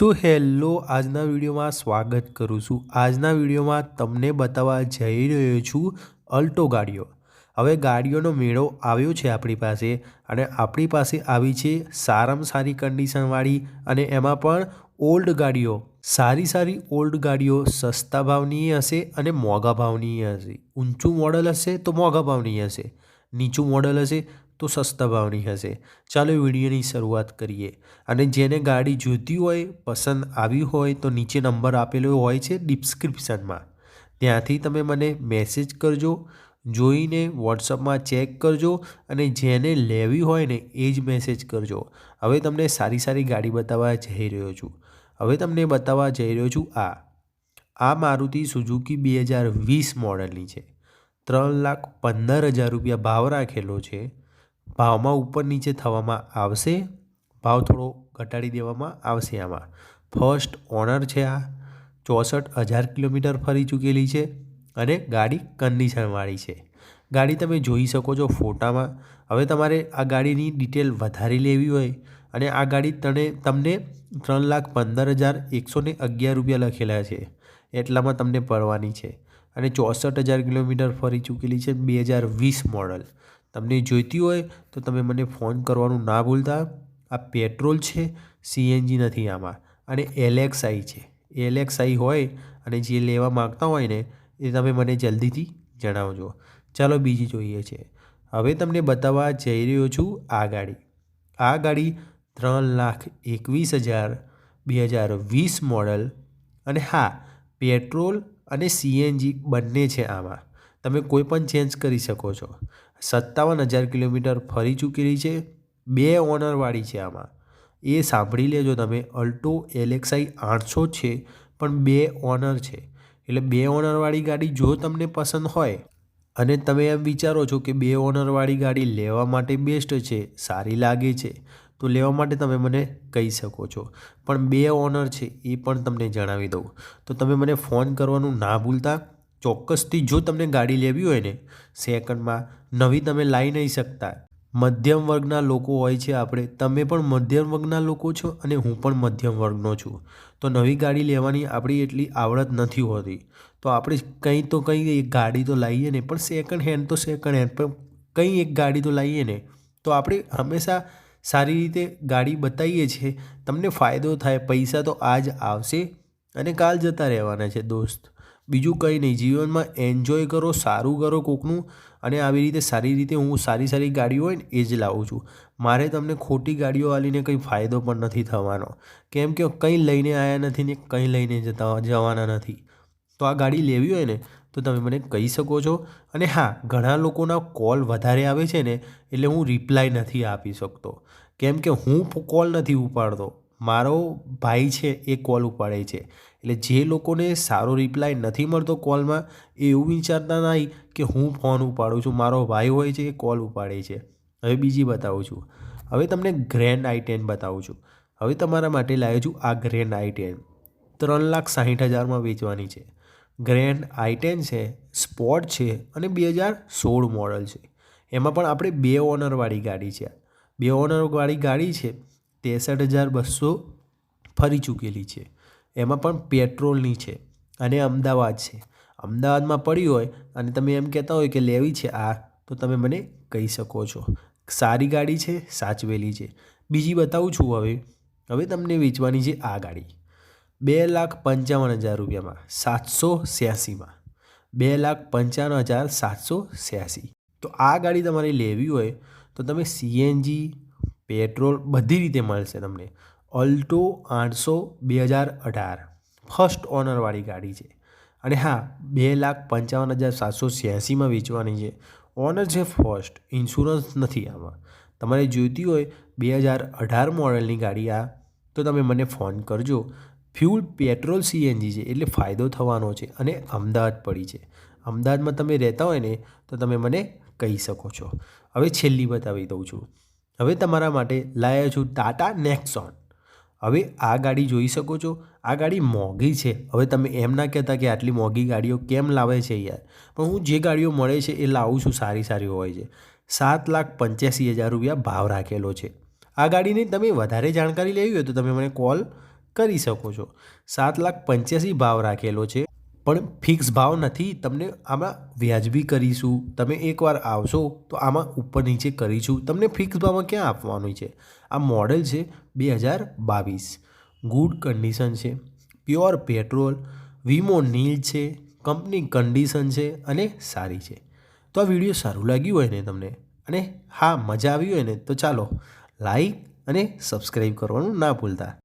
So hello, આજના વિડીયોમાં સ્વાગત કરું છું. આજના વિડીયોમાં તમને બતાવવા જઈ રહ્યો છું અલ્ટો ગાડીઓ. હવે ગાડીઓનો મેળો આવ્યો છે આપણી પાસે અને આપણી પાસે આવી છે સારામાં સારી કન્ડિશનવાળી અને એમાં પણ ઓલ્ડ ગાડીઓ. સારી સારી ઓલ્ડ ગાડીઓ સસ્તા ભાવની હશે અને મોંઘા ભાવની હશે. ઊંચું મોડલ હશે તો મોંઘા ભાવની હશે. નીચું મોડલ હશે તો સસ્તા ભાવની હશે. ચાલો વિડીયોની શરૂઆત કરીએ. અને જેને ગાડી જોઈતી હોય, પસંદ આવી હોય, તો નીચે નંબર આપેલો હોય છે ડિસ્ક્રિપ્શનમાં. ત્યાંથી તમે મને મેસેજ કરજો, જોઈને વોટ્સઅપમાં ચેક કરજો, અને જેને લેવી હોય ને, એ જ મેસેજ કરજો. હવે તમને સારી સારી ગાડી બતાવવા જઈ રહ્યો છું. હવે તમને બતાવવા જઈ રહ્યો છું આ. આ મારુતિ સુઝુકી બે હજાર વીસ મોડલની છે. ત્રણ લાખ પંદર હજાર રૂપિયા ભાવ રાખેલો છે. ભાવમાં ઉપર નીચે થવામાં આવશે. ભાવ થોડો ઘટાડી દેવામાં આવશે આમાં. ફર્સ્ટ ઓનર છે આ. ચોસઠ હજાર કિલોમીટર ફરી ચૂકેલી છે અને ગાડી કન્ડિશનવાળી છે. ગાડી તમે જોઈ શકો છો ફોટામાં. હવે તમારે આ ગાડીની ડિટેલ વધારી લેવી હોય અને આ ગાડી તને તમને ત્રણ લાખ પંદર હજાર એકસો અગિયાર રૂપિયા લખેલા છે. એટલામાં તમને પડવાની છે. અને ચોસઠ હજાર કિલોમીટર ફરી ચૂકેલી છે બે હજાર વીસ મોડલ તમને જોઈતી હોય તો તમે મને ફોન કરવાનું ના ભૂલતા. આ પેટ્રોલ છે, સીએનજી નથી આમાં અને એલએક્સઆઈ છે. એલએક્સઆઈ હોય અને જે લેવા માગતા હોય ને, એ તમે મને જલ્દીથી જણાવજો. ચાલો બીજી જોઈએ છે. હવે તમને બતાવવા જઈ રહ્યો છું આ ગાડી. આ ગાડી ત્રણ લાખ એકવીસ હજાર, બે હજાર વીસ મોડલ અને હા, પેટ્રોલ અને સીએનજી બંને છે આમાં. તમે કોઈ પણ ચેન્જ કરી શકો છો. સત્તાવન હજાર કિલોમીટર ફરી ચૂકેલી છે. બે ઓનરવાળી છે આમાં. એ સાંભળી લેજો તમે, અલ્ટો એલેક્સાઈ આઠસો છે, પણ બે ઓનર છે. એટલે બે ઓનરવાળી ગાડી જો તમને પસંદ હોય, અને તમે એમ વિચારો છો કે બે ઓનરવાળી ગાડી લેવા માટે બેસ્ટ છે, સારી લાગે છે, તો લેવા માટે તમે મને કહી શકો છો. પણ બે ઓનર છે એ પણ તમને જણાવી દઉં. તો તમે મને ફોન કરવાનું ના ભૂલતા. ચોક્કસથી જો તમને ગાડી લેવી હોય ને, સેકન્ડમાં નવી તમે લાવી નહીં શકતા. મધ્યમ વર્ગના લોકો હોય છે આપણે. તમે પણ મધ્યમ વર્ગના લોકો છો અને હું પણ મધ્યમ વર્ગનો છું. તો નવી ગાડી લેવાની આપણી એટલી આવડત નથી હોતી. તો આપણે કંઈ તો કંઈ એક ગાડી તો લાવીએ ને, પણ સેકન્ડ હેન્ડ તો સેકન્ડ હેન્ડ પણ કંઈ એક ગાડી તો લાવીએ ને, તો આપણે હંમેશા સારી રીતે ગાડી બતાવીએ છીએ. તમને ફાયદો થાય, પૈસા તો આજ આવશે અને કાલ જતા રહેવાના છે, દોસ્ત. બીજું કંઈ નહીં. જીવનમાં એન્જોય કરો, સારું કરો કોકનું અને આવી રીતે સારી રીતે હું સારી સારી ગાડીઓ હોય ને, એ જ લાવું છું. મારે તમને ખોટી ગાડીઓ આલીને કંઈ ફાયદો પણ નથી થવાનો. કેમ કે કંઈ લઈને આવ્યા નથી ને કંઈ લઈને જતા જવાના નથી. તો આ ગાડી લેવી હોય ને, તો તમે મને કહી શકો છો. અને હા, ઘણા લોકોના કોલ વધારે આવે છે ને, એટલે હું રિપ્લાય નથી આપી શકતો. કેમ કે હું કોલ નથી ઉપાડતો. મારો ભાઈ છે એ કોલ ઉપાડે છે. એટલે જે લોકોને સારો રિપ્લાય નથી મળતો કોલમાં એ એવું વિચારતા નહીં કે હું ફોન ઉપાડું છું. મારો ભાઈ હોય છે એ કોલ ઉપાડે છે. હવે બીજી બતાવું છું. હવે તમને ગ્રેન્ડ આઈ ટેન બતાવું છું. હવે તમારા માટે લાવ્યો છું આ ગ્રેન્ડ આઈ ટેન ત્રણ લાખ સાહીઠ હજારમાં વેચવાની છે. ગ્રેન્ડ આઈ ટેન છે સ્પોર્ટ છે અને બે હજાર સોળ મોડલ છે. એમાં પણ આપણે બે ઓનરવાળી ગાડી છે. બે ઓનરવાળી ગાડી છે ત્રેસઠ હજાર બસો ફરી ચૂકેલી છે. એમાં પણ પેટ્રોલની છે અને અમદાવાદ છે. અમદાવાદમાં પડી હોય અને તમે એમ કહેતા હોય કે લેવી છે આ, તો તમે મને કહી શકો છો. સારી ગાડી છે, સાચવેલી છે. બીજી બતાવું છું હવે. હવે તમને વેચવાની છે આ ગાડી. બે લાખ પંચાવન હજાર રૂપિયામાં, સાતસો છ્યાસીમાં. બે લાખ પંચાવન હજાર સાતસો છ્યાસી. તો આ ગાડી તમારે લેવી હોય તો તમે સીએનજી પેટ્રોલ બધી રીતે મળશે તમને. ઓલ્ટો આઠસો બે હજાર અઢાર. ફર્સ્ટ ઓનરવાળી ગાડી છે. અને હા, બે લાખ પંચાવન હજાર સાતસો છ્યાસીમાં વેચવાની છે. ઓનર છે ફર્સ્ટ ઇન્સ્યોરન્સ નથી આમાં. તમારે જોઈતી હોય બે હજાર અઢાર મોડલની ગાડી આ, તો તમે મને ફોન કરજો. ફ્યુલ પેટ્રોલ સીએનજી છે, એટલે ફાયદો થવાનો છે અને અમદાવાદ પડી છે. અમદાવાદમાં તમે રહેતા હોય ને, તો તમે મને કહી શકો છો. હવે છેલ્લી બતાવી દઉં છું. હવે તમારા માટે લાવ્યો છું ટાટા નેક્સોન. હવે આ ગાડી જોઈ શકો છો, આ ગાડી મોંઘી છે. હવે તમે એમ ના કહેતા કે આટલી મોંઘી ગાડીઓ કેમ લાવે છે યાર? પણ હું જે ગાડીઓ મળે છે એ લાવું છું સારી સારી હોય છે. સાત લાખ પંચ્યાસી હજાર રૂપિયા ભાવ રાખેલો છે. આ ગાડીની તમે વધારે જાણકારી લેવી હોય તો તમે મને કોલ કરી શકો છો. સાત લાખ પંચ્યાસી ભાવ રાખેલો છે. પણ ફિક્સ ભાવ નથી, તમને આમાં વ્યાજબી કરીશું. તમે એકવાર આવશો તો આમાં ઉપર નીચે કરીશું. તમને ફિક્સ ભાવમાં ક્યાં આપવાનું છે? આ મોડેલ છે બે હજાર બાવીસ. ગુડ કન્ડિશન છે, પ્યોર પેટ્રોલ, વીમો નીલ છે, કંપની કન્ડિશન છે અને સારી છે. તો આ વીડિયો સારું લાગ્યું હોય ને તમને, અને હા, મજા આવી હોય ને તો ચાલો, લાઈક અને સબસ્ક્રાઈબ કરવાનું ના ભૂલતા.